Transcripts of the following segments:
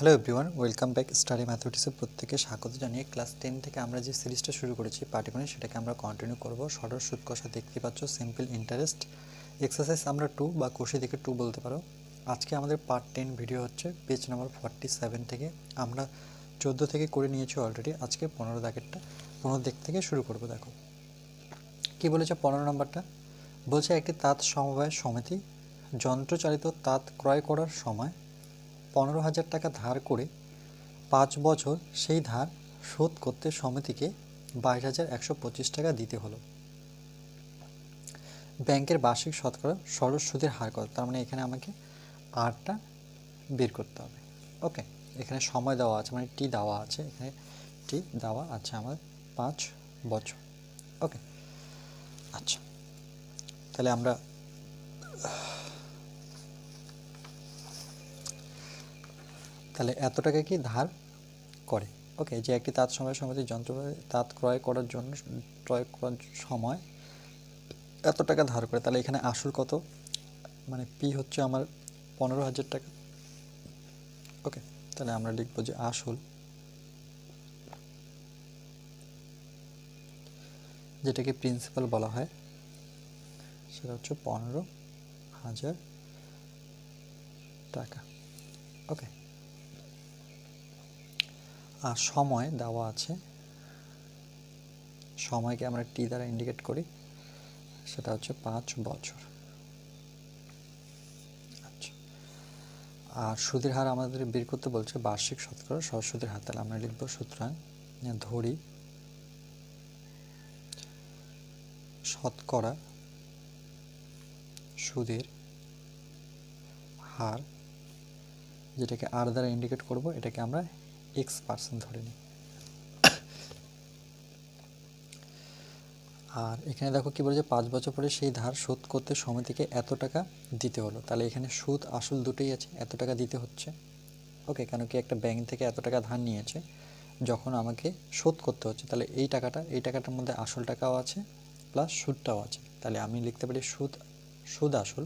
Hello everyone welcome back study ম্যাথমেটিক্সের প্রত্যেকে স্বাগত জানিয়ে ক্লাস টেন থেকে আমরা যে সিরিজটা শুরু করেছি পাটিগণিত সেটাকে আমরা কন্টিনিউ করব। সরল সুদ কষা দেখতে পাচ্ছ সিম্পল ইন্টারেস্ট এক্সারসাইজ আমরা টু বা কোষে দিকে টু বলতে পারো। আজকে আমাদের পার্ট টেন ভিডিও হচ্ছে পেজ নাম্বার ফর্টি সেভেন থেকে। আমরা চোদ্দ থেকে করে নিয়েছি অলরেডি আজকে পনেরো দাগেরটা। পনেরো দিক থেকে শুরু করব, দেখো। কি বলেছে পনেরো নম্বরটা? বলছে একটি তাঁত সমবায় সমিতি, যন্ত্রচালিত তাঁত ক্রয় করার সময় পনেরো হাজার টাকা ধার করে পাঁচ বছর সেই ধার শোধ করতে সমিতিকে বাইশ হাজার একশো পঁচিশ টাকা দিতে হলো। ব্যাংকের বার্ষিক শতকরা সরল সুদের হার কত? তার মানে এখানে আমাকে আরটা বের করতে হবে। ওকে, এখানে সময় দেওয়া আছে মানে টি দেওয়া আছে, এখানে টি দেওয়া আছে আমার পাঁচ বছর। ওকে আচ্ছা তাহলে আমরা তাহলে এত টাকা কি ধার করে? ওকে যে একটি তাঁত সময় সমিতি যন্ত্র তাঁত ক্রয় করার জন্য ক্রয় করার সময় এত টাকা ধার করে। তাহলে এখানে আসল কত? মানে পি হচ্ছে আমার পনেরো হাজার টাকা। ওকে তাহলে আমরা লিখব যে আসল। যেটাকে প্রিন্সিপাল বলা হয়, সেটা হচ্ছে পনেরো হাজার টাকা। ওকে আর সময় দেওয়া আছে। সময়কে আমরা টি দ্বারা ইন্ডিকেট করি। সেটা হচ্ছে পাঁচ বছর। আচ্ছা। আর সুদের হার আমাদের বের করতে বলছে বার্ষিক শতকরা। সহ সুদের হার তাহলে আমরা লিখব সুতরাং ধরি শতকরা সুদের হার, যেটাকে আর দ্বারা ইন্ডিকেট করব, এটাকে আমরা এক্স পার্সেন্ট ধরে নিই আর এখানে দেখো কি বলেছে, পাঁচ বছর পরে সেই ধার শোধ করতে সমিতিকে এত টাকা দিতে হলো। তাহলে এখানে সুদ আসল দুটোই আছে, এত টাকা দিতে হচ্ছে। ওকে কেন কি একটা ব্যাংক থেকে এত টাকা ধার নিয়েছে, যখন আমাকে শোধ করতে হচ্ছে, তাহলে এই টাকাটা, এই টাকাটার মধ্যে আসল টাকাও আছে প্লাস সুদটাও আছে। তাহলে আমি লিখতে পারি সুদ সুদ আসল।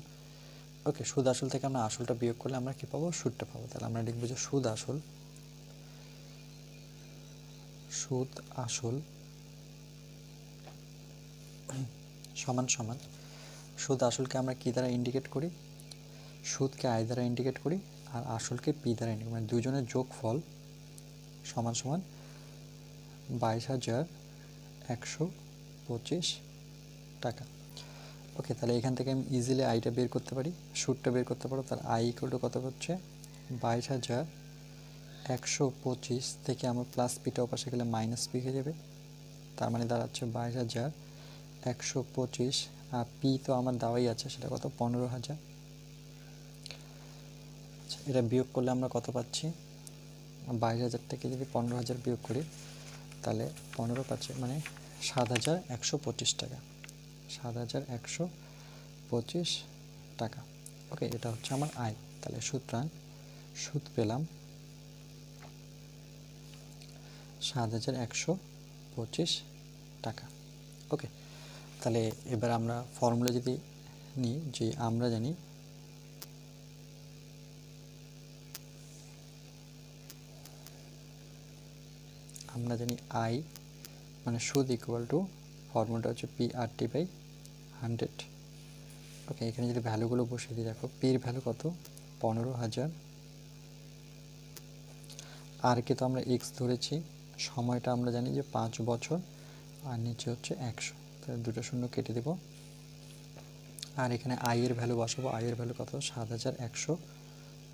ওকে সুদ আসল থেকে আমরা আসলটা বিয়োগ করলে আমরা কী পাবো? সুদটা পাবো। তাহলে আমরা লিখব যে সুদ আসল সুদ আসল। সমান সমান। সুদ আসলকে আমরা কী দ্বারা ইন্ডিকেট করি? সুদকে আয় দ্বারা ইন্ডিকেট করি আর আসলকে পি দ্বারা ইন্ডিকেট মানে দুজনের যোগফল সমান সমান বাইশ হাজার একশো পঁচিশ টাকা। ওকে তাহলে এখান থেকে আমি ইজিলি আইটা বের করতে পারি। সুদটা বের করতে পারো তার আই ইকুয়াল টু কত হচ্ছে? বাইশ হাজার একশো পঁচিশ থেকে আমার প্লাস পিটা ওপাশে গেলে মাইনাস পি হয়ে যাবে। তার মানে দাঁড়াচ্ছে বাইশ হাজার। একশো পঁচিশ আর পি তো আমার দেওয়াই আছে সেটা কত? পনেরো হাজার। আচ্ছা, এটা বিয়োগ করলে আমরা কত পাচ্ছি? বাইশ হাজার থেকে যদি পনেরো হাজার বিয়োগ করি তাহলে পনেরো পাচ্ছে মানে সাত হাজার একশো পঁচিশ টাকা। সাত হাজার একশো পঁচিশ টাকা। ওকে এটা হচ্ছে আমার আয়। তাহলে সুতরাং সুদ পেলাম সাত হাজার একশো পঁচিশ টাকা। ওকে, তাহলে এবার আমরা ফর্মুলা যদি নিই, যে আমরা জানি আমরা জানি আই মানে সুদ ইকুয়াল টু ফর্মুলাটা হচ্ছে P R T by hundred okay, এখানে যদি ভ্যালুগুলো বসিয়ে দিই, দেখো পির ভ্যালু কত? পনেরো হাজার। আর কে তো আমরা এক্স ধরেছি। সময়টা আমরা জানি যে পাঁচ বছর, আর নিচে হচ্ছে একশো। তাহলে দুটো শূন্য কেটে দেব। আর এখানে আয়ের ভ্যালু বসাবো। আয়ের ভ্যালু কত? সাত হাজার একশো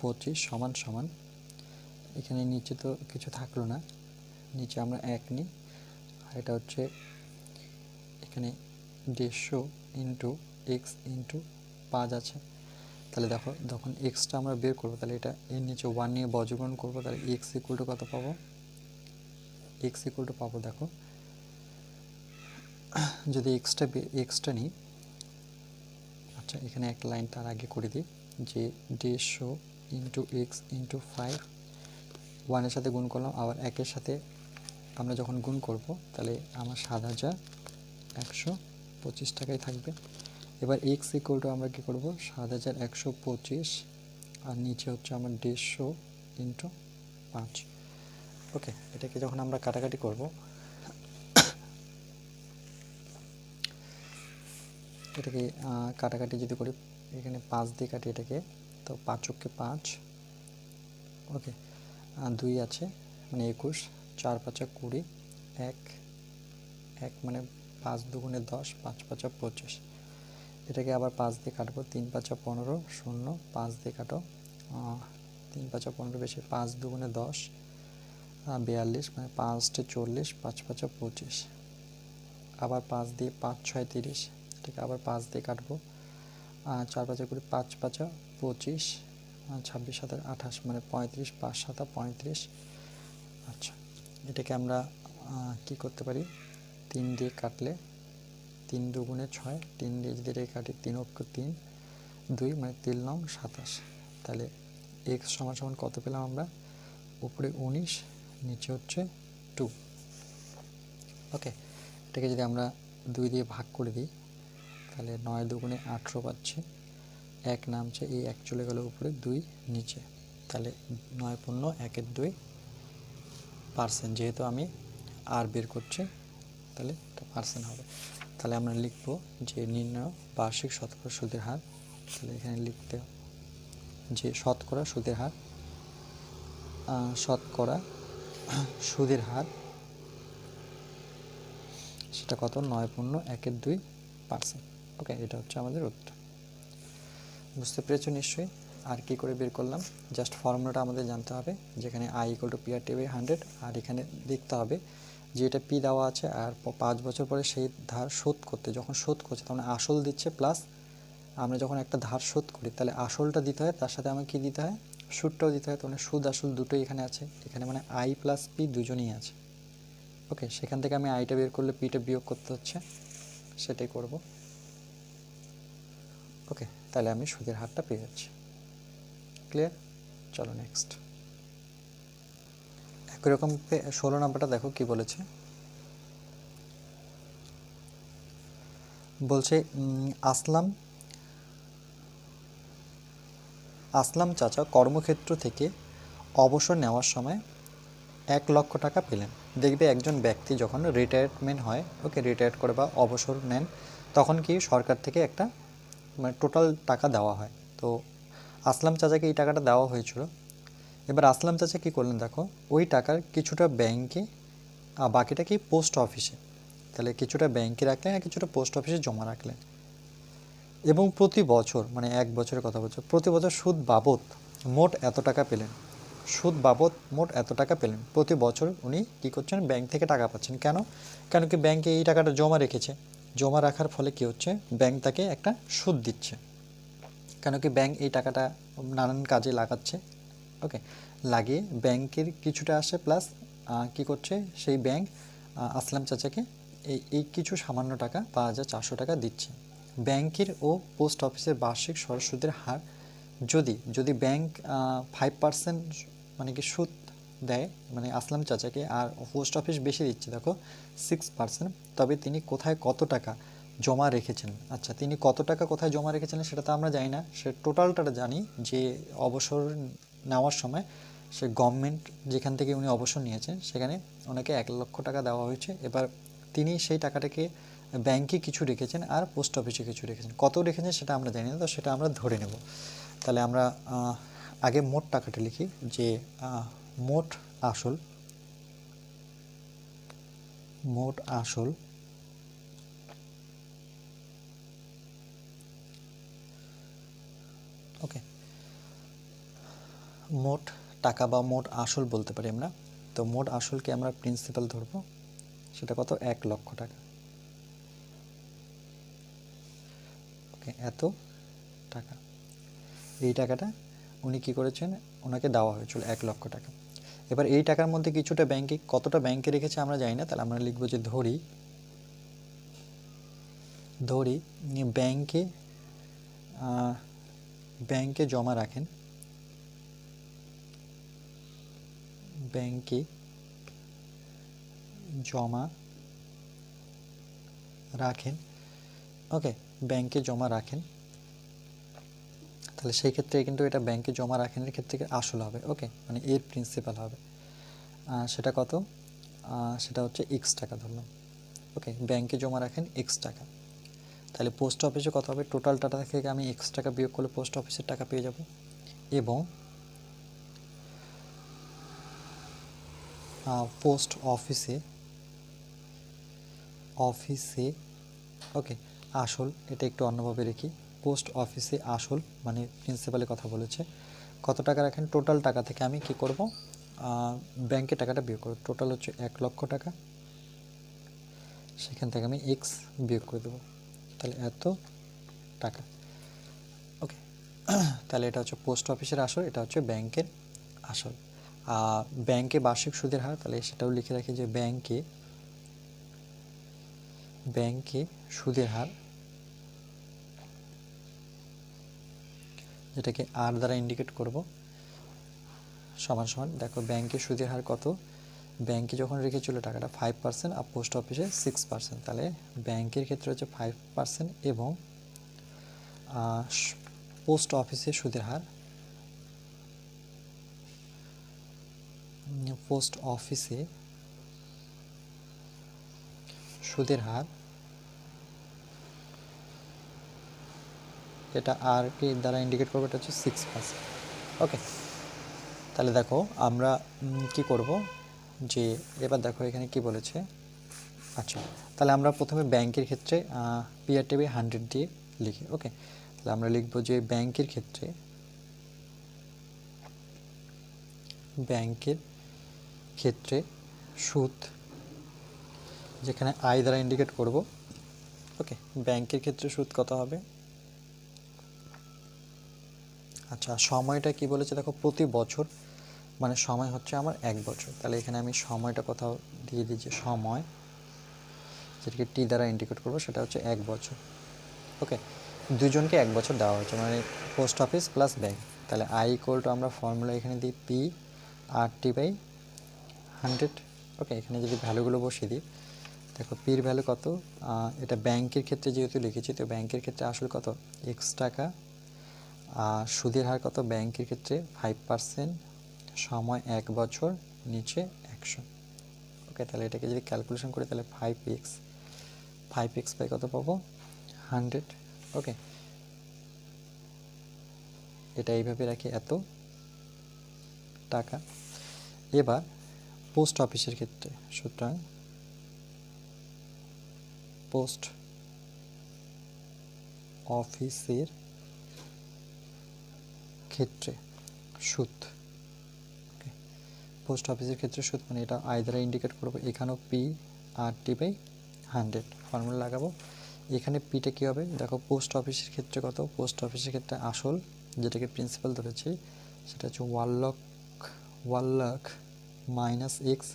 পঁচিশ সমান সমান। এখানে নিচে তো কিছু থাকল না। নিচে আমরা এক নিই। আর এটা হচ্ছে এখানে দেড়শো ইন্টু এক্স ইন্টু পাঁচ আছে। তাহলে দেখো, যখন এক্সটা আমরা বের করব, তাহলে এটা এর নিচে ওয়ান নিয়ে বজ্রগ্রহণ করব, তাহলে এক্স ইকুয়াল টু কত পাবো? এক্স ইকুয়াল টু পাবো, দেখো। যদি এক্সটা এক্সটা নিই আচ্ছা এখানে একটা লাইন তার আগে করে দিই, যে দেড়শো ইন্টু এক্স ইন্টু ফাইভ ওয়ানের সাথে গুণ করলাম, আবার একের সাথে আমরা যখন গুণ করব, তাহলে আমার সাত হাজার একশো পঁচিশ টাকাই থাকবে। এবার এক্স ইকুয়াল টু আমরা কী করব? সাত হাজার একশো পঁচিশ, আর নিচে হচ্ছে আমার দেড়শো ইন্টু পাঁচ। ওকে এটাকে যখন আমরা কাটাকাটি করব, এটাকে কাটাকাটি যদি করি, এখানে পাঁচ দিয়ে কাটি এটাকে, তো পাঁচককে পাঁচ। ওকে দুই আছে মানে একুশ, চার পাঁচা কুড়ি, এক এক মানে পাঁচ দুগুণে দশ, পাঁচ পাঁচা পঁচিশ। এটাকে আবার পাঁচ দিয়ে কাটবো, তিন পাঁচা পনেরো, শূন্য, পাঁচ দিয়ে কাটো তিন পাঁচা পনেরো বেশি, পাঁচ দুগুণে দশ বিয়াল্লিশ মানে পাঁচটে চল্লিশ, পাঁচ পাঁচা পঁচিশ। আবার পাঁচ দিয়ে পাঁচ ছয় তিরিশ। এটাকে আবার পাঁচ দিয়ে কাটবো। চার পাঁচা কুড়ি পাঁচ পাঁচা পঁচিশ। ছাব্বিশ সাতাশ আঠাশ মানে পঁয়ত্রিশ, পাঁচ সাতা পঁয়ত্রিশ। আচ্ছা এটাকে আমরা কি করতে পারি? তিন দিয়ে কাটলে তিন দুগুণে ছয়, তিন দিয়ে যদি এটাকে কাটি তিন অক্ষ তিন, দুই মানে তিন নং সাতাশ। তাহলে এক্স সমান সমান কত পেলাম আমরা? উপরে উনিশ নিচে হচ্ছে টু ওকে এটাকে যদি আমরা দুই দিয়ে ভাগ করে দিই, তাহলে নয় দুগুণে আঠেরো পাচ্ছি। এক নামছে এই এক চলে গেল উপরে, দুই নিচে। তাহলে নয় পূর্ণ একের দুই পার্সেন্ট যেহেতু আমি আর বের করছি, তাহলে এটা পার্সেন্ট হবে। তাহলে আমরা লিখব যে নির্ণয় বার্ষিক শতকরা সুদের হার, তাহলে এখানে লিখতে যে শতকরা সুদের হার শতকরা সুদের হার, সেটা কত? নয় পূর্ণ একের দুই পার্সেন্ট ওকে এটা হচ্ছে আমাদের উত্তর। বুঝতে পেরেছ নিশ্চয়ই? আর কি করে বের করলাম? জাস্ট ফর্মুলাটা আমাদের জানতে হবে। যেখানে I equal to P R T hundred আর এখানে দেখতে হবে যে এটা পি দেওয়া আছে আর পাঁচ বছর পরে সেই ধার শোধ করতে, যখন শোধ করছে, তখন আসল দিচ্ছে প্লাস আমরা যখন একটা ধার শোধ করি, তাহলে আসলটা দিতে হয়, তার সাথে আমাকে কী দিতে হয়? সুদটাও দিতে হয় তখন সুদ আসল দুটোই এখানে আছে। এখানে মানে আই প্লাস পি দুজনেই আছে। ওকে সেখান থেকে আমি আইটা বের করলে পিটা বিয়োগ করতে হচ্ছে। সেটাই করব। ওকে তাহলে আমি সুদের হারটা পেয়ে যাচ্ছি। ক্লিয়ার চলো নেক্সট একই রকম ষোলো নাম্বারটা দেখো কি বলেছে। বলছে আসলাম আসলাম চাচা কর্মক্ষেত্র থেকে অবসর নেওয়ার সময় এক লক্ষ টাকা পেলেন। দেখবে একজন ব্যক্তি যখন রিটায়ারমেন্ট হয়, ওকে রিটায়ার করে বা অবসর নেন, তখন কি সরকার থেকে একটা মানে টোটাল টাকা দেওয়া হয়। তো আসলাম চাচাকে এই টাকাটা দেওয়া হয়েছিল। এবার আসলাম চাচা কী করলেন দেখো, ওই টাকার কিছুটা ব্যাংকে আর বাকিটা কি পোস্ট অফিসে তাহলে কিছুটা ব্যাংকে রাখলেন আর কিছুটা পোস্ট অফিসে জমা রাখলেন। এবং প্রতি বছর মানে এক বছরের কথা বলছো, প্রতি বছর সুদ বাবদ মোট এত টাকা পেলেন। সুদ বাবদ মোট এত টাকা পেলেন। প্রতি বছর উনি কী করছেন? ব্যাংক থেকে টাকা পাচ্ছেন। কেন? কেন কি ব্যাংকে এই টাকাটা জমা রেখেছে? জমা রাখার ফলে কী হচ্ছে? ব্যাংক তাকে একটা সুদ দিচ্ছে। কেন কি ব্যাংক এই টাকাটা নানান কাজে লাগাচ্ছে? ওকে, লাগিয়ে ব্যাংকের কিছুটা আসে, প্লাস কি করছে? সেই ব্যাংক আসলাম চাচাকে, এই এই কিছু সামান্য টাকা পাঁচ হাজার চারশো টাকা দিচ্ছে। ব্যাংকের ও পোস্ট অফিসের বার্ষিক সরল সুদের হার যদি যদি ব্যাংক ফাইভ পার্সেন্ট মানে কি সুদ দেয় মানে আসলাম চাচাকে, আর পোস্ট অফিস বেশি দিচ্ছে, দেখো সিক্স পার্সেন্ট তবে তিনি কোথায় কত টাকা জমা রেখেছেন? আচ্ছা তিনি কত টাকা কোথায় জমা রেখেছিলেন সেটা তো আমরা জানি না। সে টোটালটা জানি যে অবসর নেওয়ার সময় সে গভর্নমেন্ট যেখান থেকে উনি অবসর নিয়েছেন, সেখানে ওনাকে এক লক্ষ টাকা দেওয়া হয়েছে। এবার তিনি সেই টাকাটাকে ব্যাংকে কিছু রেখেছেন আর পোস্ট অফিসে কিছু রেখেছেন। কত রেখেছেন সেটা আমরা জানি না, তো সেটা আমরা ধরে নেব। তাহলে আমরা আগে মোট টাকাটা লিখি যে মোট আসল মোট আসল, ওকে, মোট টাকা বা মোট আসল বলতে পারি আমরা। তো মোট আসলকে আমরা প্রিন্সিপাল ধরবো, সেটা কত? এক লক্ষ টাকা। ওকে এত টাকা। এই টাকাটা উনি কি করেছেন? ওনাকে দেওয়া হয়েছিল এক লক্ষ টাকা। এবার এই টাকার মধ্যে কিছুটা ব্যাংকে কতটা ব্যাংকে রেখেছে আমরা জানি না, তাহলে আমরা লিখব যে ধরি ধরি ব্যাংকে ব্যাংকে জমা রাখেন। ব্যাংকে জমা রাখেন। ওকে ব্যাংকে জমা রাখেন, তাহলে সেই ক্ষেত্রে কিন্তু এটা ব্যাংকে জমা রাখেনের ক্ষেত্রে আসল হবে, ওকে? মানে এর প্রিন্সিপাল হবে। সেটা কত? সেটা হচ্ছে এক্স টাকা ধরলাম, ওকে? ব্যাংকে জমা রাখেন এক্স টাকা। তাহলে পোস্ট অফিসে কত হবে? টোটাল টাকা থেকে আমি এক্স টাকা বিয়োগ করলে পোস্ট অফিসের টাকা পেয়ে যাব। এবং পোস্ট অফিসে অফিসে ওকে? আসল, এটা একটু অন্যভাবে রেখি পোস্ট অফিসে আসল মানে প্রিন্সিপালে কথা বলেছে। কত টাকা রাখেন? টোটাল টাকা থেকে আমি কি করব? ব্যাংকে টাকাটা বিয়োগ করব। টোটাল হচ্ছে এক লক্ষ টাকা। সেখান থেকে আমি এক্স বিয়োগ করে দেবো। তাহলে এত টাকা। ওকে তাহলে এটা হচ্ছে পোস্ট অফিসের আসল, এটা হচ্ছে ব্যাংকের আসল। ব্যাংকে বার্ষিক সুদের হার, তাহলে সেটাও লিখে রাখি যে ব্যাংকে ব্যাংকে সুদের হার, যেটাকে আর দ্বারা ইন্ডিকেট করব, সমান সমান, দেখো ব্যাংকে সুদের হার কত? ব্যাংকে যখন রেখেছিল টাকাটা ফাইভ পার্সেন্ট আর পোস্ট অফিসে সিক্স পার্সেন্ট তাহলে ব্যাংকের ক্ষেত্রে হচ্ছে ফাইভ পার্সেন্ট এবং পোস্ট অফিসে সুদের হার পোস্ট অফিসে সুদের হার এটা আর কি দ্বারা ইন্ডিকেট করব, এটা হচ্ছে সিক্স পার্সেন্ট ওকে তাহলে দেখো, আমরা কি করব? যে, এবার দেখো এখানে কি বলেছে? আচ্ছা তাহলে আমরা প্রথমে ব্যাংকের ক্ষেত্রে পিআর টিভি হান্ড্রেড দিয়ে লিখি ওকে তাহলে আমরা লিখব যে, ব্যাংকের ক্ষেত্রে ব্যাংকের ক্ষেত্রে সুদ, যেখানে আয় দ্বারা ইন্ডিকেট করব ওকে ব্যাংকের ক্ষেত্রে সুদ কত হবে? আচ্ছা সময়টা কি বলেছে? দেখো, প্রতি বছর মানে সময় হচ্ছে আমার এক বছর। তাহলে এখানে আমি সময়টা কোথাও দিয়ে দিই যে সময়, যেটাকে টি দ্বারা ইন্ডিকেট করব, সেটা হচ্ছে এক বছর। ওকে দুজনকে এক বছর দেওয়া হচ্ছে মানে পোস্ট অফিস প্লাস ব্যাংক তাহলে আই ইকুয়াল টু আমরা ফর্মুলা এখানে দিই P R T by hundred okay এখানে যদি ভ্যালুগুলো বসিয়ে দিই, দেখো পির ভ্যালু কত? এটা ব্যাংকের ক্ষেত্রে যেহেতু লিখেছি, তো ব্যাংকের ক্ষেত্রে আসলে কত? এক্স টাকা সুদের হার কত? ব্যাংকের ক্ষেত্রে ফাইভ পার্সেন্ট সময় এক বছর, নিচে একশো। ওকে তাহলে এটাকে যদি ক্যালকুলেশন করি, তাহলে five X five X by কত পাবো? হান্ড্রেড ওকে এটা এইভাবে রাখি, এত টাকা। এবার পোস্ট অফিসের ক্ষেত্রে, সুতরাং পোস্ট অফিসের ক্ষেত্রে সুদ পোস্ট অফিসের ক্ষেত্রে সুদ মানে এটা আয় ইন্ডিকেট করব, এখানেও P R T by hundred formula লাগাবো। এখানে পিটা কী হবে? দেখো পোস্ট অফিসের ক্ষেত্রে কত? পোস্ট অফিসের ক্ষেত্রে আসল যেটাকে প্রিন্সিপাল ধরেছি, সেটা হচ্ছে one lakh one lakh minus X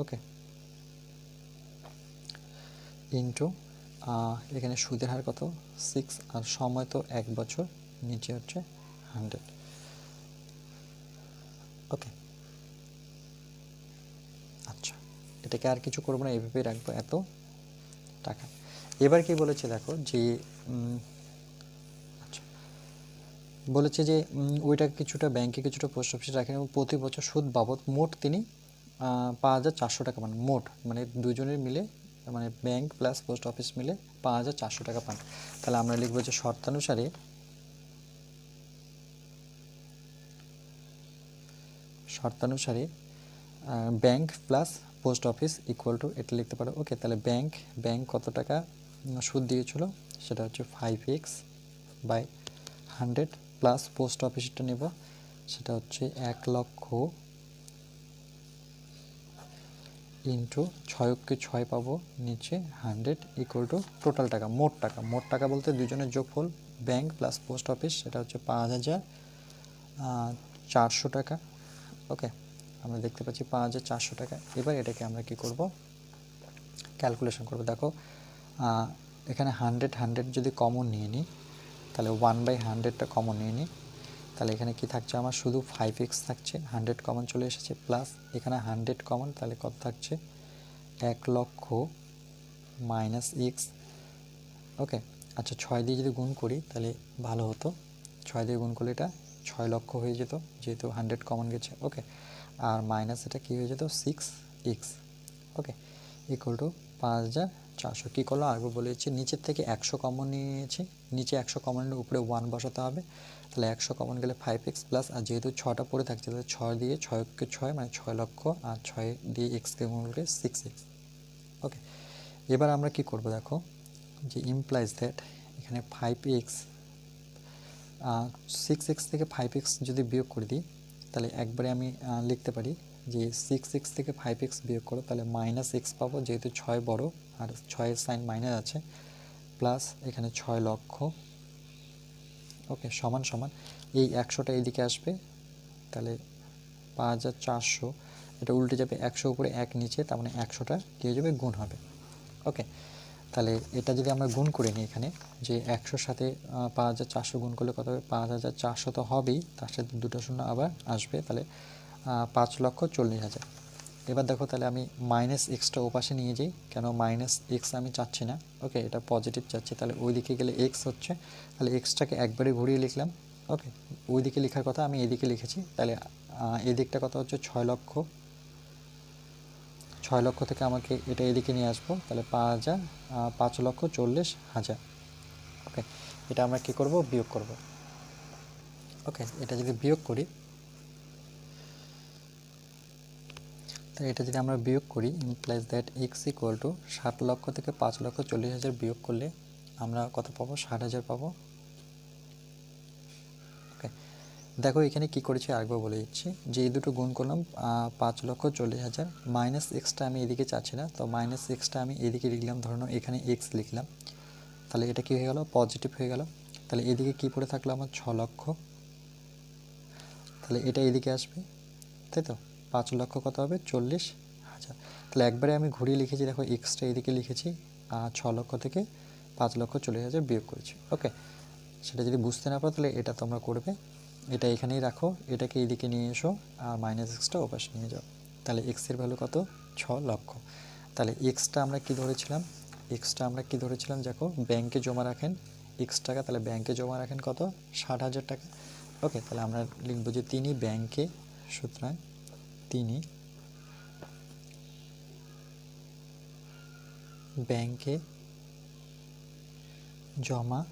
okay into এখানে সুদের হার কত? সিক্স আর সময় তো এক বছর, নিচে হচ্ছে হান্ড্রেড ওকে আচ্ছা এটাকে আর কিছু করব না, এভাবেই রাখব এত টাকা। এবার কি বলেছে দেখো যে আচ্ছা বলেছে যে ওইটা কিছুটা ব্যাংকে কিছুটা পোস্ট অফিসে রাখেন এবং প্রতি বছর সুদ বাবদ মোট তিনি পাঁচ হাজার চারশো টাকা পান, মোট। মানে দুজনের মিলে মানে ব্যাংক প্লাস পোস্ট অফিস মিলে পাঁচ হাজার চারশো টাকা পান। তাহলে আমরা লিখব যে শর্তানুসারে শর্তানুসারে bank plus post office equal to এটা লিখতে পারো। ওকে তাহলে ব্যাংক ব্যাংক কত টাকা সুদ দিয়েছিল? সেটা হচ্ছে five X by hundred plus post অফিসটা নেব। সেটা হচ্ছে এক লক্ষ ইন্টু ছয়কে ছয় পাবো, নিচে হান্ড্রেড ইকুয়াল টু টোটাল টাকা, মোট টাকা। মোট টাকা বলতে দুজনের যোগফল ব্যাংক প্লাস পোস্ট অফিস সেটা হচ্ছে পাঁচ হাজার চারশো টাকা। ওকে, আমরা দেখতে পাচ্ছি পাঁচ হাজার চারশো টাকা। এবার এটাকে আমরা কি করব? ক্যালকুলেশন করব। দেখো এখানে হান্ড্রেড হান্ড্রেড যদি কমন নিয়ে নিই, তাহলে ওয়ান বাই হান্ড্রেডটা কমন নিয়ে নিই। তাহলে এখানে কি থাকছে? আমার শুধু ফাইভ এক্স থাকছে হান্ড্রেড কমন চলে এসেছে প্লাস এখানে হান্ড্রেড কমন তাহলে কত থাকছে? এক লক্ষ মাইনাস এক্স ওকে আচ্ছা ছয় দিয়ে যদি গুণ করি, তাহলে ভালো হতো। ছয় দিয়ে গুণ করলে এটা ছয় লক্ষ হয়ে যেত, যেহেতু হান্ড্রেড কমন গেছে ওকে আর মাইনাস এটা কী হয়ে যেত? Six X okay equal to পাঁচ হাজার চারশো। কী করল? আরেকবার বলেছি নিচের থেকে একশো কমন নিয়েছি, নিচে একশো কমনের উপরে ওয়ান বসাতে হবে। তাহলে একশো কমন গেলে ফাইভ এক্স প্লাস আর যেহেতু ছটা পড়ে থাকছে, তাহলে ছয় দিয়ে ছয়কে ছয় মানে ছয় লক্ষ, আর ছয় দিয়ে এক্সকে গুণ করে সিক্স এক্স ওকে এবার আমরা কি করব দেখো? যে ইমপ্লাইজ দ্যাট এখানে ফাইভ এক্স সিক্স এক্স থেকে ফাইভ এক্স যদি বিয়োগ করে দিই, তাহলে একবারে আমি লিখতে পারি যে সিক্স এক্স থেকে ফাইভ এক্স বিয়োগ করো, তাহলে মাইনাস এক্স পাবো যেহেতু ছয় বড় আর ছয়ের সাইন মাইনাস আছে প্লাস এখানে ছয় লক্ষ। ওকে সমান সমান। এই একশোটা এইদিকে আসবে, তাহলে পাঁচ হাজার চারশো। এটা উল্টে যাবে একশো উপরে এক নিচে, তার মানে একশোটা কী যাবে গুণ হবে। ওকে তাহলে এটা যদি আমরা গুণ করে নিই এখানে, যে একশোর সাথে পাঁচ হাজার চারশো গুণ করলে কত হবে? পাঁচ হাজার চারশো তো হবেই, তার সাথে দুটো শূন্য আবার আসবে, তাহলে পাঁচ লক্ষ চল্লিশ হাজার। এবার দেখো তাহলে আমি মাইনাস এক্সটা ওপাশে নিয়ে যাই, কেন মাইনাস এক্স আমি চাচ্ছি না? ওকে এটা পজিটিভ চাচ্ছি, তাহলে ওই দিকে গেলে এক্স হচ্ছে, তাহলে এক্সটাকে একবারে ঘুরিয়ে লিখলাম ওকে ওই দিকে লেখার কথা আমি এদিকে লিখেছি, তাহলে এদিকটা কথা হচ্ছে? ছয় লক্ষ। ছয় লক্ষ থেকে আমাকে এটা এদিকে নিয়ে আসব। তাহলে পাঁচ হাজার পাঁচ লক্ষ চল্লিশ হাজার। ওকে এটা আমরা কি করব? বিয়োগ করব। ওকে এটা যদি বিয়োগ করি, তাহলে এটা যদি আমরা বিয়োগ করি implies that X equal to ষাট লক্ষ থেকে পাঁচ লক্ষ চল্লিশ হাজার বিয়োগ করলে আমরা কত পাবো? ষাট হাজার পাবো ওকে দেখো, এখানে কি করেছি আরেকবার বলে দিচ্ছি। যে এই দুটো গুণ করলাম পাঁচ লক্ষ চল্লিশ হাজার মাইনাস এক্সটা আমি এদিকে চাচ্ছি না, তো মাইনাস এক্সটা আমি এদিকে লিখলাম ধরুন এখানে এক্স লিখলাম। তাহলে এটা কি হয়ে গেল? পজিটিভ হয়ে গেল। তাহলে এদিকে কি পড়ে থাকল আমার? ছ লক্ষ। তাহলে এটা এদিকে আসবে, তাই তো? পাঁচ লক্ষ কত হবে? চল্লিশ হাজার। তাহলে একবারে আমি ঘুরিয়ে লিখেছি, দেখো এক্সটা এদিকে লিখেছি ছ লক্ষ থেকে পাঁচ লক্ষ চল্লিশ হাজার বিয়োগ করেছি। ওকে সেটা যদি বুঝতে না পারো, তাহলে এটা তোমরা করবে। এটা এখানেই রাখো, এটাকে এইদিকে নিয়ে এসো আর মাইনাস এক্সটা ওপাশে নিয়ে যাও। তাহলে এক্সের ভ্যালু কত? ছ লক্ষ। তাহলে এক্সটা আমরা কি ধরেছিলাম? এক্সটা আমরা কি ধরেছিলাম? দেখো ব্যাংকে জমা রাখেন এক্স টাকা, তাহলে ব্যাংকে জমা রাখেন কত? ষাট হাজার টাকা। ওকে তাহলে আমরা লিখব যে তিনি ব্যাংকে সুতরাং তিনি ব্যাংকে জমা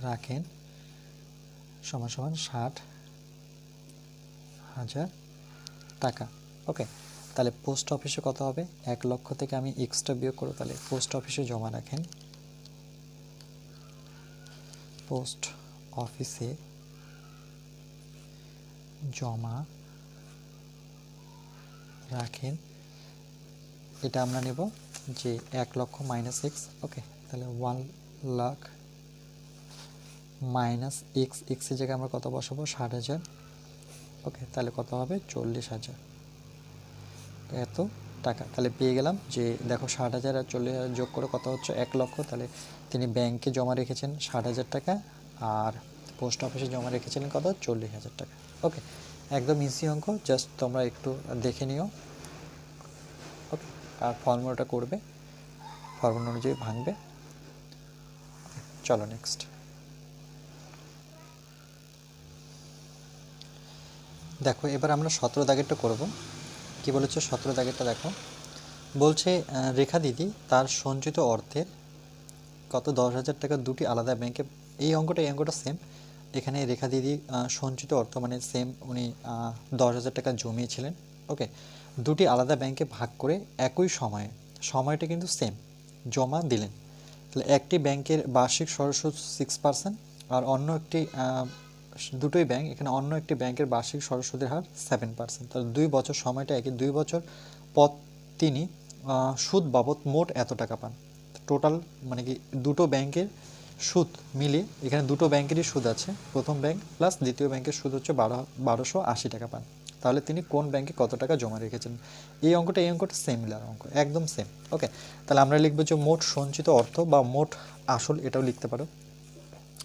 রাখেন। সমান সমান ষাট হাজার টাকা। ওকে, তাহলে পোস্ট অফিসে কত হবে? এক লক্ষ থেকে আমি এক্সট্রা বিয়োগ করব, তাহলে পোস্ট অফিসে জমা রাখেন। পোস্ট অফিসে জমা রাখেন। এটা আমরা নেব যে এক লক্ষ মাইনাস এক্স, ওকে, তাহলে ওয়ান লাখ মাইনাস এক্স এক্সের জায়গায় আমরা কত বসাবো? ষাট হাজার। ওকে, তাহলে কত হবে? চল্লিশ হাজার। এত টাকা। তাহলে পেয়ে গেলাম যে, দেখো ষাট হাজার আর চল্লিশ হাজার যোগ করে কত হচ্ছে? এক লক্ষ। তাহলে তিনি ব্যাংকে জমা রেখেছেন ষাট হাজার টাকা আর পোস্ট অফিসে জমা রেখেছিলেন কত? চল্লিশ হাজার টাকা। ওকে, একদম ইজি অঙ্ক। জাস্ট তোমরা একটু দেখে নিও। ওকে, আর ফর্মুলাটা করবে। ফর্মুলা অনুযায়ী ভাঙবে। চলো নেক্সট দেখো, এবার আমরা সতেরো দাগেরটা করব। কি বলেছে? সতেরো দাগেরটা দেখো। বলছে রেখা দিদি, তার সঞ্চিত অর্থের কত? দশ হাজার টাকা দুটি আলাদা ব্যাংকে, এই অঙ্কটা এই অঙ্কটা সেম এখানে রেখা দিদি সঞ্চিত অর্থ মানে সেম উনি দশ হাজার টাকা জমিয়েছিলেন ওকে দুটি আলাদা ব্যাংকে ভাগ করে একই সময়ে, সময়টা কিন্তু সেম জমা দিলেন। তাহলে একটি ব্যাংকের বার্ষিক সরস্বত সিক্স পার্সেন্ট আর অন্য একটি দুটোই ব্যাংক এখানে অন্য একটি ব্যাংকের বার্ষিক সরস্বতীর হার সেভেন পার্সেন্ট তাহলে দুই বছর সময়টা একই দুই বছর পর তিনি সুদ বাবদ মোট এত টাকা পান। টোটাল মানে কি দুটো ব্যাংকের সুদ মিলে এখানে দুটো ব্যাংকেরই সুদ আছে, প্রথম ব্যাংক প্লাস দ্বিতীয় ব্যাংকের সুদ হচ্ছে বারো, বারোশো আশি টাকা পান। তাহলে তিনি কোন ব্যাংকে কত টাকা জমা রেখেছেন? এই অঙ্কটা এই অঙ্কটা সেমিলার অঙ্ক, একদম সেম ওকে তাহলে আমরা লিখব যে মোট সঞ্চিত অর্থ বা মোট আসল, এটাও লিখতে পারো।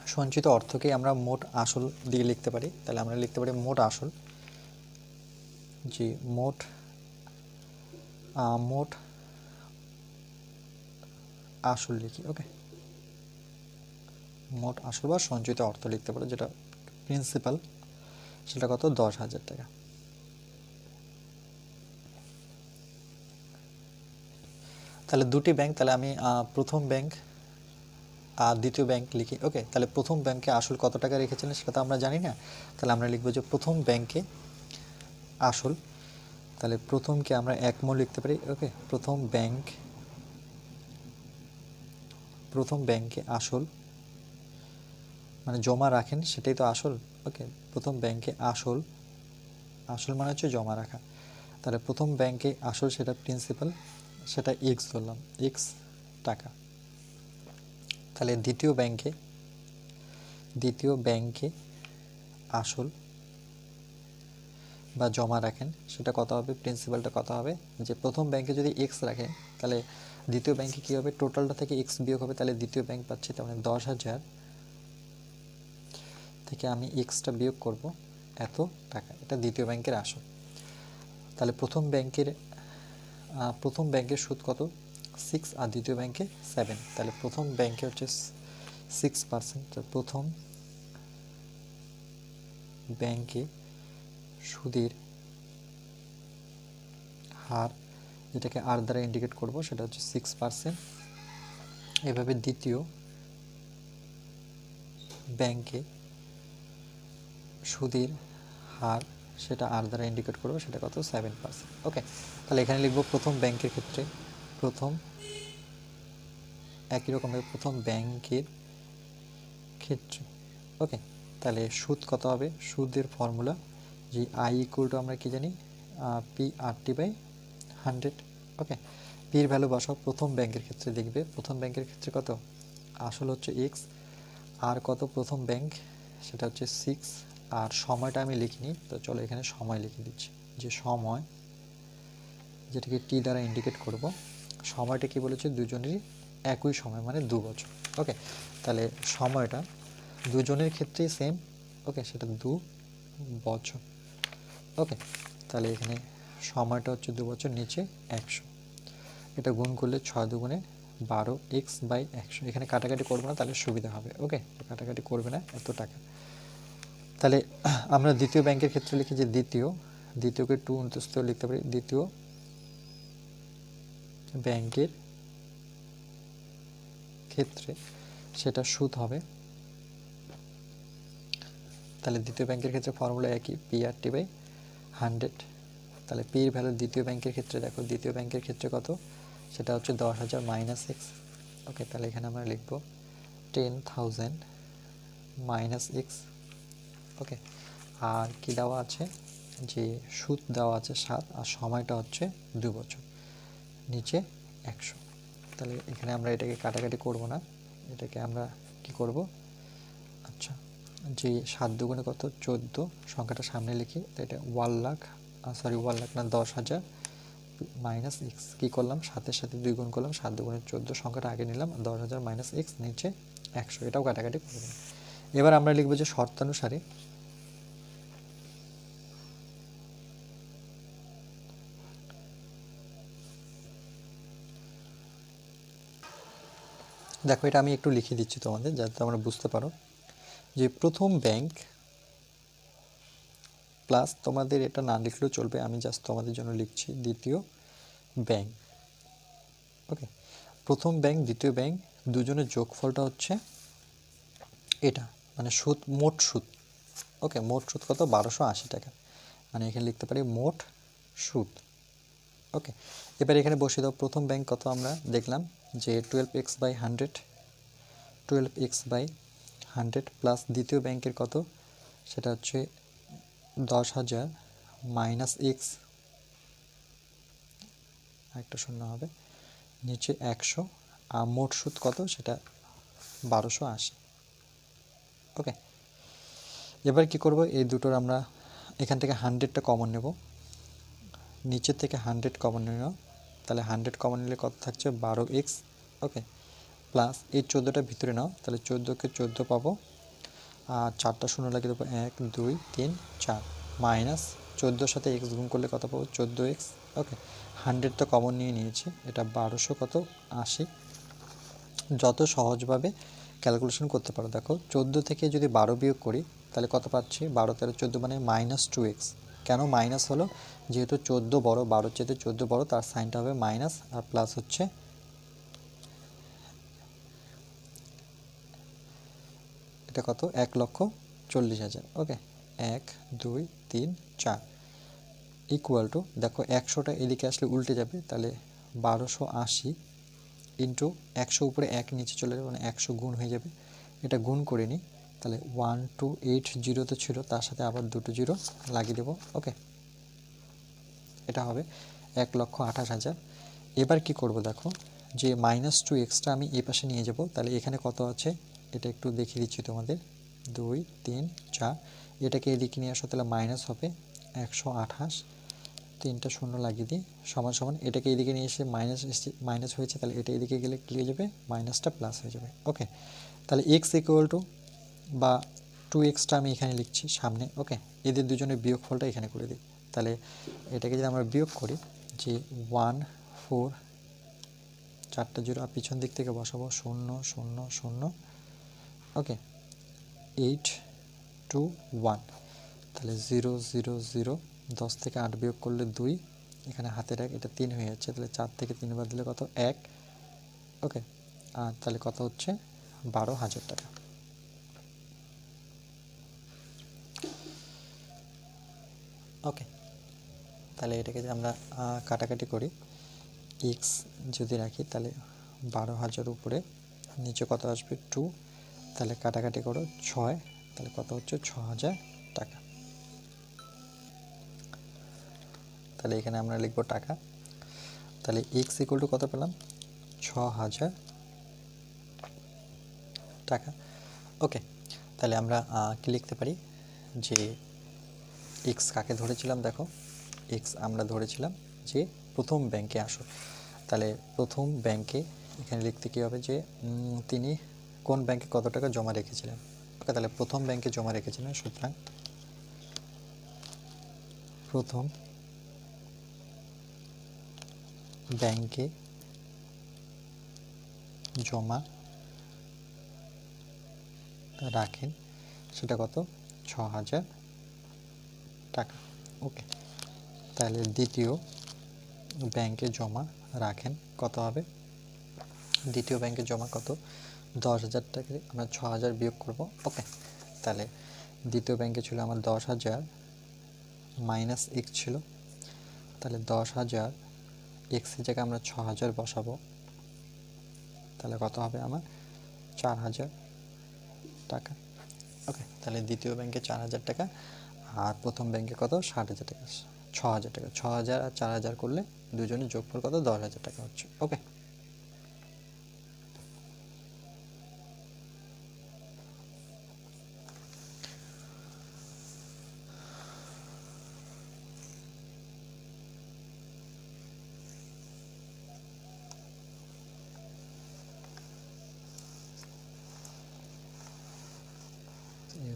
সঞ্চিত অর্থকে আমরা মোট আসল দিয়ে লিখতে পারি। তাহলে আমরা লিখতে পারি মোট আসল। জি, মোট মোট আসল লিখি, ওকে? মোট আসল বা সঞ্চিত অর্থ লিখতে পারো, যেটা প্রিন্সিপাল, সেটা কত? দশ হাজার টাকা। তাহলে দুটি ব্যাংক, তাহলে আমি প্রথম ব্যাংক আর দ্বিতীয় ব্যাংক লিখি ওকে তাহলে প্রথম ব্যাংকে আসল কত টাকা রেখেছিলেন সেটা তো আমরা জানি না। তাহলে আমরা লিখব যে প্রথম ব্যাংকে আসল তাহলে প্রথমকে আমরা এক একমো লিখতে পারি। ওকে প্রথম ব্যাংক প্রথম ব্যাংকে আসল মানে জমা রাখেন, সেটাই তো আসল। ওকে প্রথম ব্যাংকে আসল আসল মানে হচ্ছে জমা রাখা। তাহলে প্রথম ব্যাংকে আসল সেটা প্রিন্সিপাল সেটা এক্স ধরলাম। এক্স টাকা। তাহলে দ্বিতীয় ব্যাংকে দ্বিতীয় ব্যাংকে আসল বা জমা রাখেন, সেটা কত হবে? প্রিন্সিপালটা কত হবে? যে প্রথম ব্যাংকে যদি এক্স রাখেন, তাহলে দ্বিতীয় ব্যাংকে কী হবে? টোটালটা থেকে এক্স বিয়োগ হবে, তাহলে দ্বিতীয় ব্যাংক পাচ্ছি তার মানে দশ হাজার। থেকে আমি এক্সটা বিয়োগ করব, এত টাকা। এটা দ্বিতীয় ব্যাংকের আসল। তাহলে প্রথম ব্যাংকের প্রথম ব্যাংকের সুদ কত? সিক্স আর দ্বিতীয় ব্যাংকে সেভেন তাহলে প্রথম ব্যাংকে হচ্ছে সিক্স পার্সেন্ট প্রথম ব্যাংকে সুদের হার যেটাকে আর দ্বারা ইন্ডিকেট করব, সেটা হচ্ছে সিক্স পার্সেন্ট এভাবে দ্বিতীয় ব্যাংকে সুদের হার সেটা আর দ্বারা ইন্ডিকেট করব, সেটা কত? সেভেন পার্সেন্ট ওকে তাহলে এখানে লিখব প্রথম ব্যাংকের ক্ষেত্রে প্রথম। একই রকমের প্রথম ব্যাংকের ক্ষেত্রে। ওকে, তাহলে সুদ কত হবে? সুদের ফর্মুলা, যে আই ইকুয়াল টু আমরা কি জানি? P R T by hundred okay পির ভ্যালু বসাও, প্রথম ব্যাংকের ক্ষেত্রে দেখবে। প্রথম ব্যাংকের ক্ষেত্রে কত? আসল হচ্ছে এক্স আর কত প্রথম ব্যাংক? সেটা হচ্ছে সিক্স আর সময়টা আমি লিখিনি, তো চলো এখানে সময় লিখে দিচ্ছি। যে সময়, যেটাকে টি দ্বারা ইন্ডিকেট করব। সময়টা কি বলেছে? দুজনেরই একই সময় মানে দু বছর। ওকে তাহলে সময়টা দুজনের ক্ষেত্রেই সেম ওকে সেটা দু বছর। ওকে তাহলে এখানে সময়টা হচ্ছে দু বছর, নিচে একশো। এটা গুণ করলে ছয় দুগুণে বারো এক্স বাই একশো। এখানে কাটাকাটি করব না, তাহলে সুবিধা হবে। ওকে কাটাকাটি করবে না, এত টাকা। তাহলে আমরা দ্বিতীয় ব্যাংকের ক্ষেত্রে লিখি যে দ্বিতীয়। দ্বিতীয়কে টু অন্তস্থ লিখতে পারি। দ্বিতীয় ব্যাংকের ক্ষেত্রে সেটা সুদ হবে। তাহলে দ্বিতীয় ব্যাংকের ক্ষেত্রে ফর্মুলা একই পি আর বাই হান্ড্রেড তাহলে পির ভ্যালু দ্বিতীয় ব্যাংকের ক্ষেত্রে দেখো, দ্বিতীয় ব্যাংকের ক্ষেত্রে কত? সেটা হচ্ছে দশ হাজার মাইনাস এক্স ওকে তাহলে এখানে আমরা লিখব ten thousand minus X okay আর কি দেওয়া আছে? যে সুদ দেওয়া আছে সাত, আর সময়টা হচ্ছে দু বছর নিচে একশো। তাহলে এখানে আমরা এটাকে কাটাকাটি করব না। এটাকে আমরা কি করব? আচ্ছা যে সাত দুগুণে কত? চোদ্দ। সংখ্যাটা সামনে লিখি। এটা one lakh sorry one lakh না, দশ হাজার মাইনাস এক্স কী করলাম? সাতের সাথে দুই গুণ করলাম, সাত দুগুণে চোদ্দ। সংখ্যাটা আগে নিলাম, দশ হাজার মাইনাস এক্স নিচে একশো। এটাও কাটাকাটি করব। এবার আমরা লিখব যে শর্তানুসারে দেখো, এটা আমি একটু লিখে দিচ্ছি তোমাদের, যাতে তোমরা বুঝতে পারো। যে প্রথম ব্যাংক প্লাস তোমাদের এটা না লিখলেও চলবে, আমি জাস্ট তোমাদের জন্য লিখছি দ্বিতীয় ব্যাংক ওকে প্রথম ব্যাংক দ্বিতীয় ব্যাংক দুজনের যোগফলটা হচ্ছে এটা মানে সুদ, মোট সুদ। ওকে মোট সুদ কত? বারোশো আশি টাকা। মানে এখানে লিখতে পারি মোট সুদ। ওকে এবার এখানে বসিয়ে দাও, প্রথম ব্যাংক কত আমরা দেখলাম? যে twelve X by hundred twelve X by hundred plus দ্বিতীয় ব্যাংকের কত? সেটা হচ্ছে দশ হাজার মাইনাস এক্স একটা শূন্য হবে। নিচে একশো, আর মোট সুদ কত? সেটা বারোশো আশি। ওকে এবার কি করব? এই দুটোর আমরা এখান থেকে হান্ড্রেডটা কমন নেব। নিচের থেকে হান্ড্রেড কমন নিল তাহলে হান্ড্রেড কমন নিলে কত থাকছে? বারো এক্স ওকে প্লাস এই চোদ্দোটা ভিতরে নাও, তাহলে চোদ্দোকে চোদ্দ পাবো। আর চারটা শূন্য লাগিয়ে দেবো, এক, দুই, তিন, চার। মাইনাস চোদ্দোর সাথে এক্স গুণ করলে কত পাবো? চোদ্দ এক্স ওকে হান্ড্রেড তো কমন নিয়ে নিয়েছি, এটা বারোশো কত? আশি। যত সহজভাবে ক্যালকুলেশন করতে পারো। দেখো, চোদ্দ থেকে যদি বারো বিয়োগ করি, তাহলে কত পাচ্ছি? বারো, তেরো, চোদ্দ মানে মাইনাস টু এক্স কেন মাইনাস হলো? যেহেতু চোদ্দ বড়, বারোর চেয়ে চোদ্দ বড়, তার সাইনটা হবে মাইনাস আর প্লাস হচ্ছে এটা কত? এক লক্ষ চল্লিশ হাজার। ওকে, এক, দুই, তিন, চার। ইকুয়াল টু দেখো একশোটা এদিকে আসলে উল্টে যাবে, তাহলে বারোশো আশি ইন্টু একশো উপরে এক নিচে চলে যাবে মানে একশো গুণ হয়ে যাবে। এটা গুণ করে নিই তাহলে ওয়ান টু এইট জিরো তো ছিল, তার সাথে আবার দুটো জিরো লাগিয়ে দেবো ওকে এটা হবে এক লক্ষ আঠাশ হাজার। এবার কি করব দেখো, যে মাইনাস টু এক্সটা আমি এই পাশে নিয়ে যাব, তাহলে এখানে কত আছে? এটা একটু দেখিয়ে দিচ্ছি তোমাদের। দুই, তিন, চার। এটাকে এদিকে নিয়ে আসো, তাহলে মাইনাস হবে একশো আঠাশ। তিনটা শূন্য লাগিয়ে দিই, সমান সমান। এটাকে এদিকে নিয়ে এসে মাইনাস মাইনাস হয়েছে, তাহলে এটা এদিকে গেলে কী হয়ে যাবে? মাইনাসটা প্লাস হয়ে যাবে ওকে তাহলে এক্স ইকুয়াল টু বা টু এক্সটা আমি এখানে লিখছি সামনে ওকে এদের দুজনের বিয়োগফলটা এখানে করে দিই। তাহলে এটাকে যদি আমরা বিয়োগ করি, যে ওয়ান ফোর চারটা জিরো পিছন দিক থেকে বসাবো, শূন্য শূন্য শূন্য ওকে এইট টু ওয়ান তাহলে জিরো জিরো জিরো দশ থেকে আট বিয়োগ করলে দুই, এখানে হাতের এক, এটা তিন হয়ে যাচ্ছে, তাহলে চার থেকে তিনবার দিলে কত? এক ওকে আর তাহলে কত হচ্ছে? বারো হাজার টাকা। ওকে তাহলে এটাকে যদি আমরা কাটাকাটি করি এক্স যদি রাখি, তাহলে বারো হাজার উপরে, নিচে কত আসবে? টু তাহলে কাটাকাটি করো ছয়, তাহলে কত হচ্ছে? ছ হাজার টাকা। তাহলে এখানে আমরা লিখব টাকা। তাহলে এক্স ইকুয়াল টু কত পেলাম? ছ হাজার টাকা। ওকে তাহলে আমরা কি লিখতে পারি? যে এক্স কাকে ধরেছিলাম? দেখো এক্স আমরা ধরেছিলাম যে প্রথম ব্যাংকে আসো। তাহলে প্রথম ব্যাংকে এখানে লিখতে কী হবে? যে তিনি কোন ব্যাংকে কত টাকা জমা রেখেছিলেন? ওকে, তাহলে প্রথম ব্যাংকে জমা রেখেছিলেন, সুতরাং প্রথম ব্যাংকে জমা রাখেন, সেটা কত? ছ হাজার টাকা। ওকে। তাহলে দ্বিতীয় ব্যাংকে জমা রাখেন, কত হবে? দ্বিতীয় ব্যাংকে জমা কত? দশ হাজার টাকা আমরা ছ হাজার বিয়োগ করব। ওকে। তাহলে দ্বিতীয় ব্যাংকে ছিল আমার দশ হাজার মাইনাস এক্স ছিল। তাহলে দশ হাজার এক্সের জায়গায় আমরা ছ হাজার বসাবো। তাহলে কত হবে আমার? চার হাজার টাকা। ওকে। তাহলে দ্বিতীয় ব্যাংকে চার হাজার টাকা। আর প্রথম ব্যাংকে কত? ষাট হাজার টাকা। ছ হাজার টাকা। ছ হাজার আর চার হাজার করলে দুজনের যোগফল কত? দশ হাজার টাকা হচ্ছে। ওকে।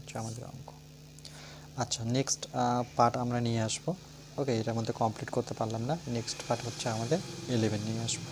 হচ্ছে আমাদের আচ্ছা নেক্সট পার্ট আমরা নিয়ে আসব। ওকে এটার মধ্যে কমপ্লিট করতে পারলাম না। নেক্সট পার্ট হচ্ছে আমাদের ইলেভেন নিয়ে আসব।